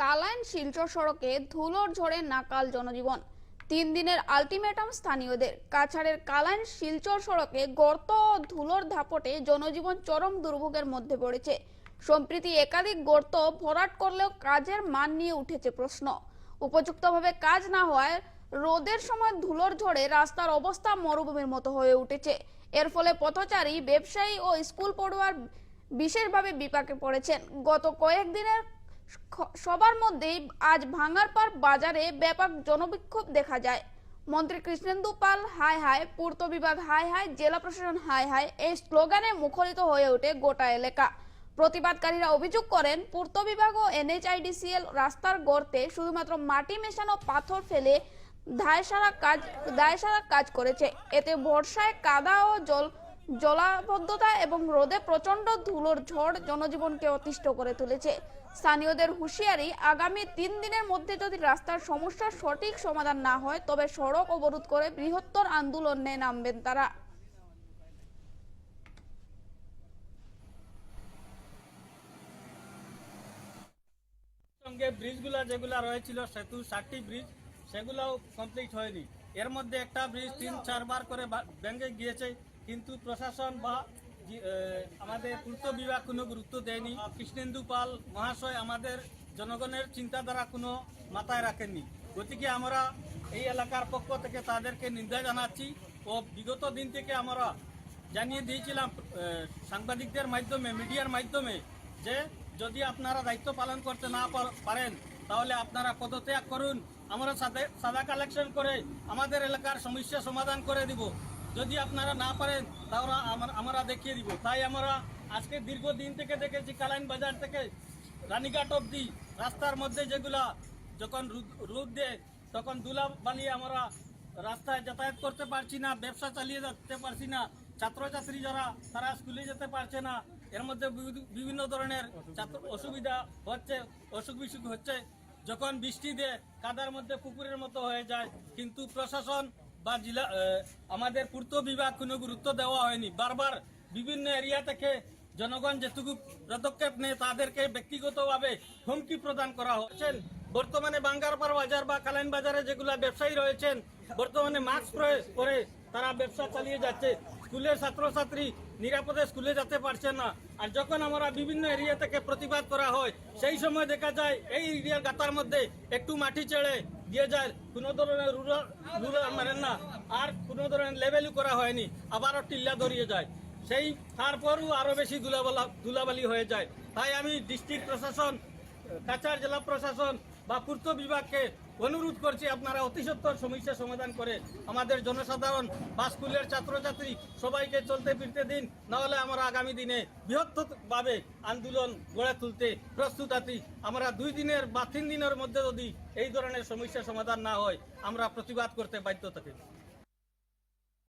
কালাইন শিলচর সড়কে ধুলোর ঝড়ে নাকাল জনজীবন। তিন দিনের আলটিমেটাম স্থানীয়দের। কাছাড়ের কালাইন শিলচর সড়কে গর্ত ও ধুলোর ধাপটে জনজীবন চরম দুর্ভোগের মধ্যে পড়েছে। সম্প্রতি একাধিক গর্ত ভরাট করলেও কাজের মান নিয়ে উঠেছে প্রশ্ন। উপযুক্তভাবে কাজ না হওয়ায় রোদের সময় ধুলোর ঝড়ে রাস্তার অবস্থা মরুভূমির মতো হয়ে উঠেছে। এর ফলে পথচারী, ব্যবসায়ী ও স্কুল পড়ুয়ার বিশেষভাবে বিপাকে পড়েছেন। গত কয়েকদিনের সবার মধ্যেই আজ ভাঙ্গারপাড় বাজারে ব্যাপক জনবিক্ষোভ দেখা যায়। মন্ত্রী কৃষ্ণেন্দু পাল হাই হাই পূর্ত বিভাগ হাই হাই জেলা প্রশাসন হাই হাই এই স্লোগানে মুখরিত হয়ে ওঠে গোটা এলাকা। প্রতিবাদকারীরা অভিযোগ করেন, পূর্ত বিভাগ ও এনএইচআইডিসিএল রাস্তার গর্তে শুধুমাত্র মাটি মেশানো পাথর ফেলে দায়সারা কাজ দায়সারা কাজ করেছে। এতে বর্ষায় কাদা ও জল জলাবদ্ধতা এবং রোদে প্রচণ্ড ধুলোর ঝড় জনজীবনকে অতিষ্ঠ করে তুলেছে। স্থানীয়দের হুঁশিয়ারি, আগামী তিন দিনের মধ্যে যদি রাস্তার সমস্যার সঠিক সমাধান না হয়, তবে সড়ক অবরোধ করে বৃহত্তর আন্দোলনে নামবেন তারা। সঙ্গে ব্রিজগুলো যেগুলো রয়েছিল, সেতু ষাটটি ব্রিজ, সেগুলোও কমপ্লিট হয়নি। এর মধ্যে একটা ব্রিজ তিন, চারবার করে ভেঙে গিয়েছে, কিন্তু প্রশাসন বা আমাদের পূর্ত বিভাগ কোনো গুরুত্ব দেয়নি। কৃষ্ণেন্দু পাল মহাশয় আমাদের জনগণের চিন্তাধারা কোনো মাথায় রাখেননি। গতিকে আমরা এই এলাকার পক্ষ থেকে তাদেরকে নিন্দা জানাচ্ছি ও বিগত দিন থেকে আমরা জানিয়ে দিয়েছিলাম সাংবাদিকদের মাধ্যমে, মিডিয়ার মাধ্যমে যে যদি আপনারা দায়িত্ব পালন করতে না পারেন, তাহলে আপনারা পদত্যাগ করুন। আমরা সাদে কালেকশন করে আমাদের এলাকার সমস্যা সমাধান করে দিব। যদি আপনারা না পারেন, তাহলে আমরা- দেখিয়ে দিব। তাই আমরা আজকে দীর্ঘদিন থেকে দেখেছি কালাইন বাজার থেকে রানীঘাট অব্দি রাস্তার মধ্যে যেগুলা যখন রোদ দেয়, তখন দুলা বানিয়ে আমরা রাস্তায় যাতায়াত করতে পারছি না, ব্যবসা চালিয়ে যেতে পারছি না, ছাত্রছাত্রী যারা, তারা স্কুলে যেতে পারছে না। এর মধ্যে বিভিন্ন ধরনের ছাত্র অসুবিধা হচ্ছে অসুখ বিসুখ হচ্ছে। যখন বৃষ্টি দেয় কাদার মধ্যে পুকুরের মতো হয়ে যায়, কিন্তু প্রশাসন বা জেলা আমাদের পূর্ত বিভাগ কোনো গুরুত্ব দেওয়া হয়নি। বারবার বিভিন্ন এরিয়া থেকে জনগণ যেটুকু পদক্ষেপ নেয়, তাদেরকে ব্যক্তিগতভাবে হুমকি প্রদান করা হচ্ছে। বর্তমানে বাঙ্গারপাড় বাজার বা কালাইন বাজারে যেগুলা ব্যবসায়ী রয়েছেন, বর্তমানে মাস্ক পরে তারা ব্যবসা চালিয়ে যাচ্ছে। স্কুলের ছাত্রছাত্রী নিরাপদে স্কুলে যেতে পারছে না। আর যখন আমরা বিভিন্ন এরিয়া থেকে প্রতিবাদ করা হয়, সেই সময় দেখা যায়, এই এরিয়ার গাতার মধ্যে একটু মাটি চেড়ে দিয়ে যায়। কোনো ধরনের রুরাল রুরাল মারেন না। আর কোনো ধরনের লেভেলও করা হয়নি। আবারও টিল্লা ধরিয়ে যায়। সেই, তারপরও আরও বেশি ধুলাবালা, ধুলাবালি হয়ে যায়। তাই আমি ডিস্ট্রিক্ট প্রশাসন, কাছাড় জেলা প্রশাসন বা পূর্ত বিভাগকে অনুরোধ করছি আপনারা অতি সত্বর সমস্যা সমাধান করে আমাদের জনসাধারণ বা স্কুলের ছাত্রছাত্রী সবাইকে চলতে ফিরতে দিন, নাহলে আমরা আগামী দিনে বৃহত্তরভাবে আন্দোলন গড়ে তুলতে প্রস্তুত আছি। আমরা দুই দিনের বা তিন দিনের মধ্যে যদি এই ধরনের সমস্যা সমাধান না হয়, আমরা প্রতিবাদ করতে বাধ্য থাকি।